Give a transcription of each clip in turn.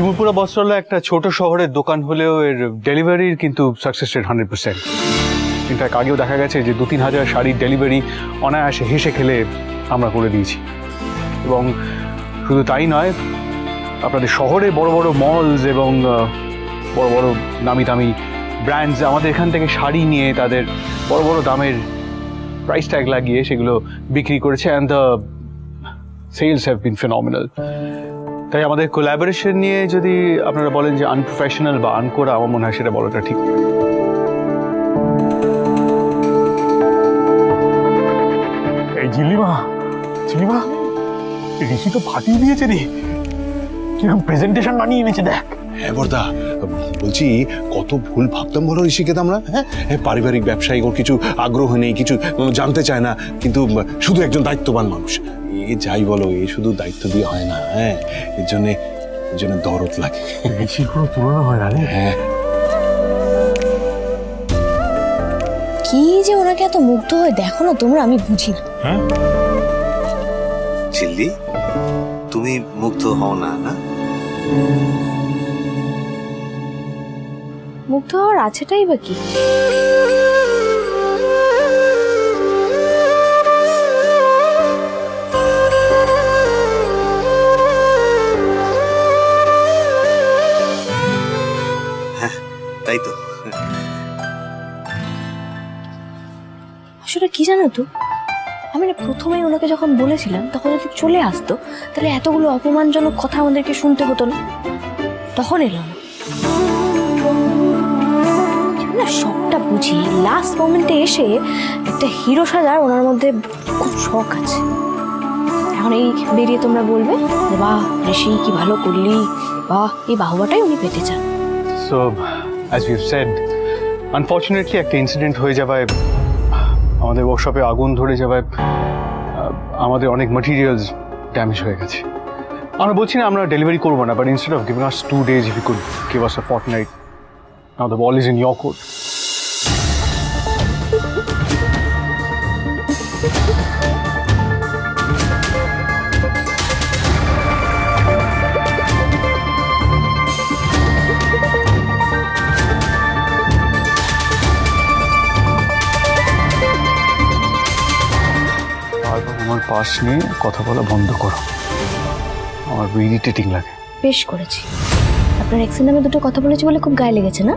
শিমুলপুরা বস্ত্রালয় একটা ছোট শহরের দোকান হলেও এর ডেলিভারির কিন্তু সাকসেস রেট হান্ড্রেড পার্সেন্ট কিন্তু ইনফ্যাক্ট আগেও দেখা গেছে যে দু তিন হাজার শাড়ির ডেলিভারি অনায়াসে হেসে খেলে আমরা করে দিয়েছি। এবং শুধু তাই নয়, আপনাদের শহরে বড় বড় মলস এবং বড় বড় নামি দামি ব্র্যান্ডস আমাদের এখান থেকে শাড়ি নিয়ে তাদের বড় বড় দামের প্রাইস ট্যাগ লাগিয়ে সেগুলো বিক্রি করেছে। And the sales have been phenomenal তাই আমাদের কোলাবোরেশন নিয়ে যদি আপনারা বলেন যে আনপ্রফেশনাল বা আনকোরা আমার মনে হয় সেটা বলাটা ঠিক। এই ঝিল্লিমা ঝিল্লিমা ঋষি তো ফাটিয়ে দিয়েছে রে। কীরকম প্রেজেন্টেশন বানিয়ে এনেছে দেখ। হ্যাঁ বর্দা বলছি কত ভুল ভাবতাম বলো ঋষিকে আমরা হ্যাঁ? হ্যাঁ, পারিবারিক ব্যবসায়িক ওর কিছু আগ্রহ নেই কিছু জানতে চায় না কিন্তু শুধু একজন দায়িত্ববান মানুষ। এ যাই বলো এ শুধু দায়িত্ব দিয়ে হয় না হ্যাঁ? এর জন্যে এর জন্য দরদ লাগে। ঋষির কোনো তুলনা হয় না রে। হ্যাঁ। কি যে ওনাকে এত মুগ্ধ হয়ে দেখো না তোমরা আমি বুঝি না। চিল্লি তুমি মুগ্ধ হও না না? মুগ্ধ হওয়ার আছেটাই বা কি? তাই তো। আসলে কি জানো তো? আমি না প্রথমেই ওনাকে যখন বলেছিলাম তখন যদি চলে আসতো তাহলে এতগুলো অপমানজনক কথা আমাদেরকে শুনতে হতো না। তখন এলো না। না সবটা বুঝি। লাস্ট মোমেন্টে এসে একটা হিরো সাজার ওনার মধ্যে খুব শখ আছে। এখন এই বেরিয়ে তোমরা বলবে বাহ ঋষি, কি ভালো করলি? বাহ, এই বাহবাটাই উনি পেতে চান। So as you said unfortunately একটা ইনসিডেন্ট হয়ে যাওয়ায়, আমাদের ওয়ার্কশপে আগুন ধরে যাওয়ায় আমাদের অনেক মেটেরিয়ালস ড্যামেজ হয়ে গেছে। আমরা বলছি না আমরা ডেলিভারি করব না but instead of giving us two days if you could give us a fortnight the ball is in your court বারবার আমার পাশ নিয়ে কথা বলা বন্ধ করো। আমার ইরিটেটিং লাগে। বেশ করেছি। আপনার এক্সের নামে দুটো কথা বলেছি বলে খুব গায়ে লেগেছে না?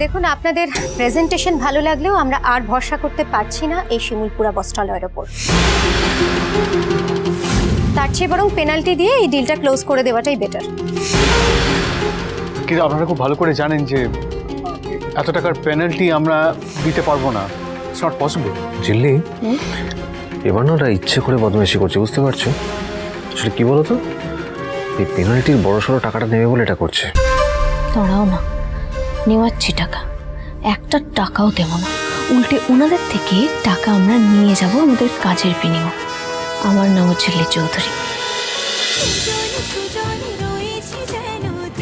দেখুন আপনাদের প্রেজেন্টেশন ভালো লাগলেও আমরা আর ভরসা করতে পারছি না এই শিমুলপুরা বস্ত্রালয়ের ওপর। তার চেয়ে বরং পেনাল্টি দিয়ে এই ডিলটা ক্লোজ করে দেওয়াটাই বেটার কিন্তু আপনারা খুব ভালো করে জানেন যে এত টাকার পেনাল্টি আমরা দিতে পারব না। ইটস নট পসিবল জিল্লি এবার না ওরা ইচ্ছে করে বদমাইশি করছে বুঝতে পারছ? আসলে কি বলো তো? এই পেনাল্টির বড় সড়ো টাকাটা নেবে বলে এটা করছে। দাঁড়াও না। নেওয়াচ্ছি টাকা। একটা টাকাও দেব না। উল্টে ওনাদের থেকে টাকা আমরা নিয়ে যাব আমাদের কাজের বিনিময়। আমার নাম হচ্ছে লি চৌধুরী।